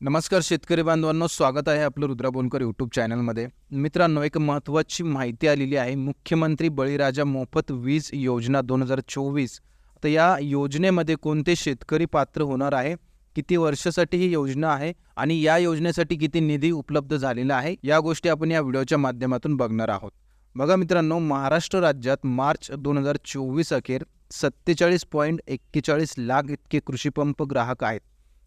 नमस्कार शेतकरी बांधवांनो स्वागत आहे आपलं रुद्रा बोनकर यूट्यूब चॅनलमध्ये मित्रांनो एक महत्त्वाची माहिती आलेली आहे. मुख्यमंत्री बळीराजा मोफत वीज योजना दोन हजार चोवीस. तर या योजनेमध्ये कोणते शेतकरी पात्र होणार आहे? किती वर्षासाठी ही योजना आहे? आणि या योजनेसाठी किती निधी उपलब्ध झालेला आहे? या गोष्टी आपण या व्हिडिओच्या माध्यमातून बघणार आहोत. बघा मित्रांनो महाराष्ट्र राज्यात मार्च दोन हजार चोवीस अखेर सत्तेचाळीस पॉईंट एक्केचाळीस लाख इतके कृषीपंप ग्राहक आहेत.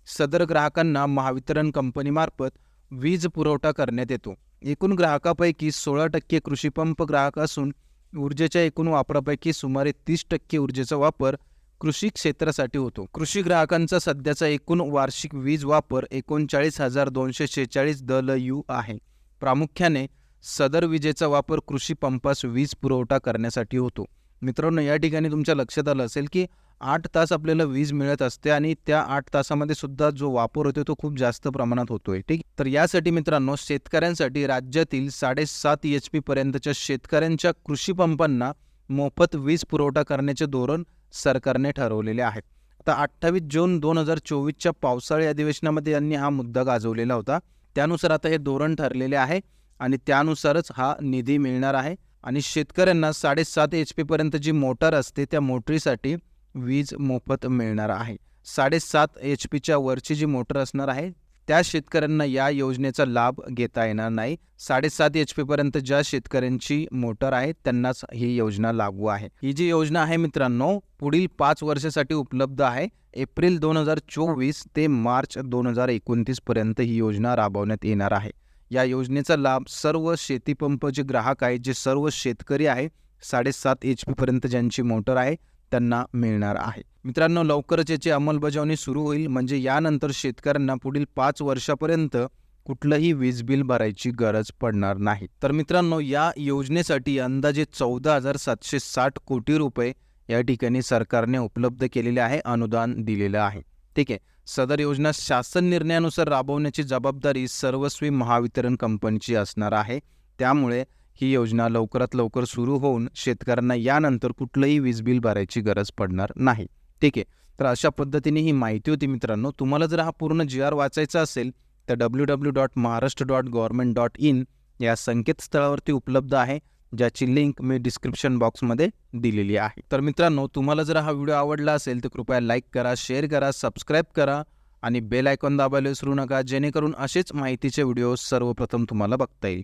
सदर ग्राहकांना महावितरण कंपनीमार्फत वीज पुरवठा करण्यात येतो. एकूण ग्राहकापैकी सोळा टक्के कृषीपंप ग्राहक असून ऊर्जेच्या एकूण वापरापैकी सुमारे तीस टक्के ऊर्जेचा वापर कृषी क्षेत्रासाठी होतो. कृषी ग्राहकांचा सध्याचा एकूण वार्षिक वीज वापर एकोणचाळीस हजार दोनशे शेहेचाळीस दल यू आहे. प्रामुख्याने सदर विजेचा वापर कृषी पंपास वीज पुरवठा करण्यासाठी होतो. मित्रांनो या ठिकाणी तुमच्या लक्षात आलं असेल की आठ तास आपल्याला वीज मिळत असते आणि त्या आठ तासामध्ये सुद्धा जो वापर होतो तो खूप जास्त प्रमाणात होतोय ठीक तर यासाठी मित्रांनो शेतकऱ्यांसाठी राज्यातील साडेसात एच पी पर्यंतच्या शेतकऱ्यांच्या कृषी पंपांना मोफत वीज पुरवठा करण्याचे धोरण सरकारने ठरवलेले आहे. आता अठ्ठावीस जून दोन हजार चोवीसच्या पावसाळी अधिवेशनामध्ये यांनी हा मुद्दा गाजवलेला होता. त्यानुसार आता हे धोरण ठरलेले आहे आणि त्यानुसारच हा निधी मिळणार आहे. आणि शेतकऱ्यांना साडेसात एच पी पर्यंत जी मोटार असते त्या मोटरीसाठी वीज मोफत मिळणार आहे. साडेसात एच पीच्या वरची जी मोटर असणार आहे त्या शेतकऱ्यांना या योजनेचा लाभ घेता येणार नाही. साडेसात एच पी पर्यंत ज्या शेतकऱ्यांची मोटर आहे त्यांनाच ही योजना लागू आहे. ही जी योजना आहे मित्रांनो पुढील पाच वर्षासाठी उपलब्ध आहे. एप्रिल दोन हजार चोवीस ते मार्च दोन हजार एकोणतीस पर्यंत ही योजना राबवण्यात येणार आहे. या योजनेचा लाभ सर्व शेतीपंप जे ग्राहक आहेत जे सर्व शेतकरी आहे साडेसात एच पी पर्यंत ज्यांची मोटर आहे त्यांना मिळणार आहे. मित्रांनो लवकरच याची अंमलबजावणी सुरू होईल. म्हणजे यानंतर शेतकऱ्यांना पुढील पाच वर्षापर्यंत कुठलंही वीज बिल भरायची गरज पडणार नाही. तर मित्रांनो या योजनेसाठी अंदाजे चौदा हजार सातशे साठ कोटी रुपये या ठिकाणी सरकारने उपलब्ध केलेले आहे अनुदान दिलेलं आहे. ठीक आहे. सदर योजना शासन निर्णयानुसार राबवण्याची जबाबदारी सर्वस्वी महावितरण कंपनीची असणार आहे. त्यामुळे ही योजना लवकरात लवकर सुरू होऊन शेतकऱ्यांना यानंतर कुठलंही वीज बिल भरायची गरज पडणार नाही. ठीक आहे. तर अशा पद्धतीने ही माहिती होती मित्रांनो. तुम्हाला जर हा पूर्ण जी आर वाचायचा असेल तर W W dot Maharashtra dot government dot in या संकेतस्थळावरती उपलब्ध आहे ज्याची लिंक मी डिस्क्रिप्शन बॉक्समध्ये दिलेली आहे. तर मित्रांनो तुम्हाला जर हा व्हिडिओ आवडला असेल तर कृपया लाईक करा शेअर करा सबस्क्राईब करा आणि बेल आयकॉन दाबायला विसरू नका जेणेकरून असेच माहितीचे व्हिडिओ सर्वप्रथम तुम्हाला बघता येईल.